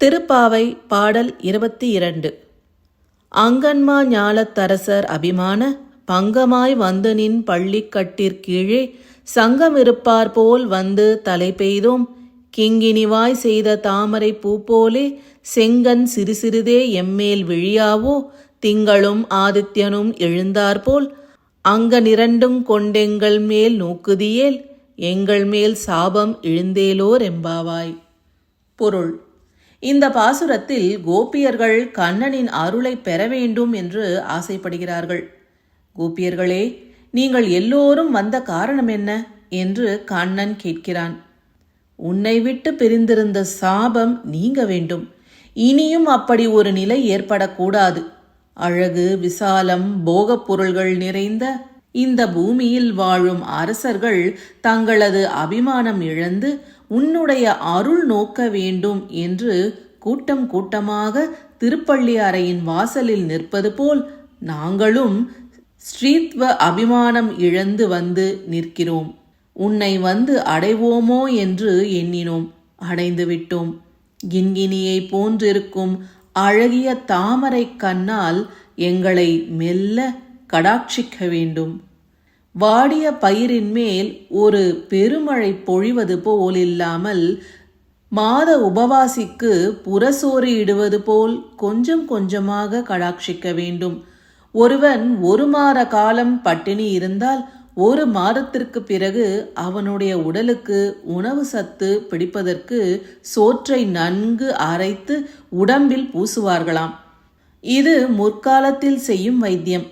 திருப்பாவை பாடல் இருபத்தி இரண்டு. அங்கன்மா ஞாலத்தரசர் அபிமான பங்கமாய் வந்து நின் பள்ளிக்கட்டிற்கீழே சங்கமிருப்பார் போல் வந்து தலை பெய்தோம் கிங்கினிவாய் செய்த தாமரை பூ போலே செங்கன் சிறு சிறிதே எம்மேல் விழியாவோ திங்களும் ஆதித்யனும் எழுந்தாற்போல் அங்க நிரண்டும் கொண்டெங்கள் மேல் நோக்குதியேல் எங்கள் மேல் சாபம் எழுந்தேலோர் எம்பாவாய். பொருள் இந்த பாசுரத்தில் கோபியர்கள் கண்ணனின் அருளை பெற வேண்டும் என்று ஆசைப்படுகிறார்கள். கோபியர்களே நீங்கள் எல்லோரும் வந்த காரணம் என்ன? என்று கண்ணன் கேட்கிறான். உன்னை விட்டு பிரிந்திருந்த சாபம் நீங்க வேண்டும். இனியும் அப்படி ஒரு நிலை ஏற்படக்கூடாது. அழகு விசாலம் போகப் பொருள்கள் நிறைந்த இந்த பூமியில் வாழும் அரசர்கள் தங்களது அபிமானம் இழந்து உன்னுடைய அருள் நோக்க வேண்டும் என்று கூட்டம் கூட்டமாக திருப்பள்ளி அறையின் வாசலில் நிற்பது போல் நாங்களும் ஸ்ரீத்வ அபிமானம் இழந்து வந்து நிற்கிறோம். உன்னை வந்து அடைவோமோ என்று எண்ணினோம். அடைந்து விட்டோம். கின்கினியை போன்றிருக்கும் அழகிய தாமரை கண்ணால் எங்களை மெல்ல கடாட்சிக்க வேண்டும். வாடிய பயிரின் மேல் ஒரு பெருமழை பொழிவது போல் இல்லாமல் மாத உபவாசிக்கு புறசோறு இடுவது போல் கொஞ்சம் கொஞ்சமாக கடாட்சிக்க வேண்டும். ஒருவன் ஒரு மாத காலம் பட்டினி இருந்தால் ஒரு மாதத்திற்கு பிறகு அவனுடைய உடலுக்கு உணவு சத்து பிடிப்பதற்கு சோற்றை நன்கு அரைத்து உடம்பில் பூசுவார்களாம். இது முற்காலத்தில் செய்யும் வைத்தியம்.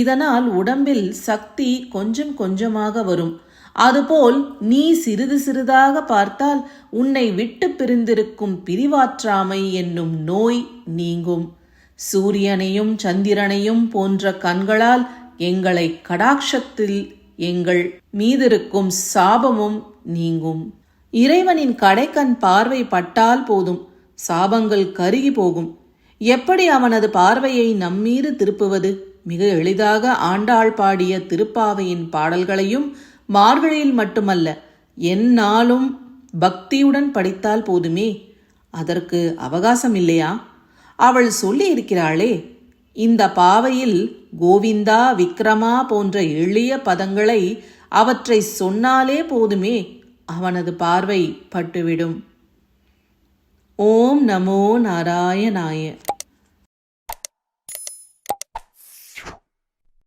இதனால் உடம்பில் சக்தி கொஞ்சம் கொஞ்சமாக வரும். அதுபோல் நீ சிறிது சிறிதாக பார்த்தால் உன்னை விட்டு பிரிந்திருக்கும் பிரிவாற்றாமை என்னும் நோய் நீங்கும். சூரியனையும் சந்திரனையும் போன்ற கண்களால் எங்களை கடாட்சத்தில் எங்கள் மீதிருக்கும் சாபமும் நீங்கும். இறைவனின் கடைக்கண் பார்வை பட்டால் போதும் சாபங்கள் கருகி போகும். எப்படி அவனது பார்வையை நம்மீது திருப்புவது? மிக எளிதாக ஆண்டாள் பாடிய திருப்பாவையின் பாடல்களையும் மார்கழியில் மட்டுமல்ல எந்நாளும் பக்தியுடன் படித்தால் போதுமே. அதற்கு அவகாசம் இல்லையா? அவள் சொல்லி இருக்கிறாளே இந்த பாவையில் கோவிந்தா விக்ரமா போன்ற எளிய பதங்களை அவற்றை சொன்னாலே போதுமே அவனது பார்வை பட்டுவிடும். ஓம் நமோ நாராயணாய.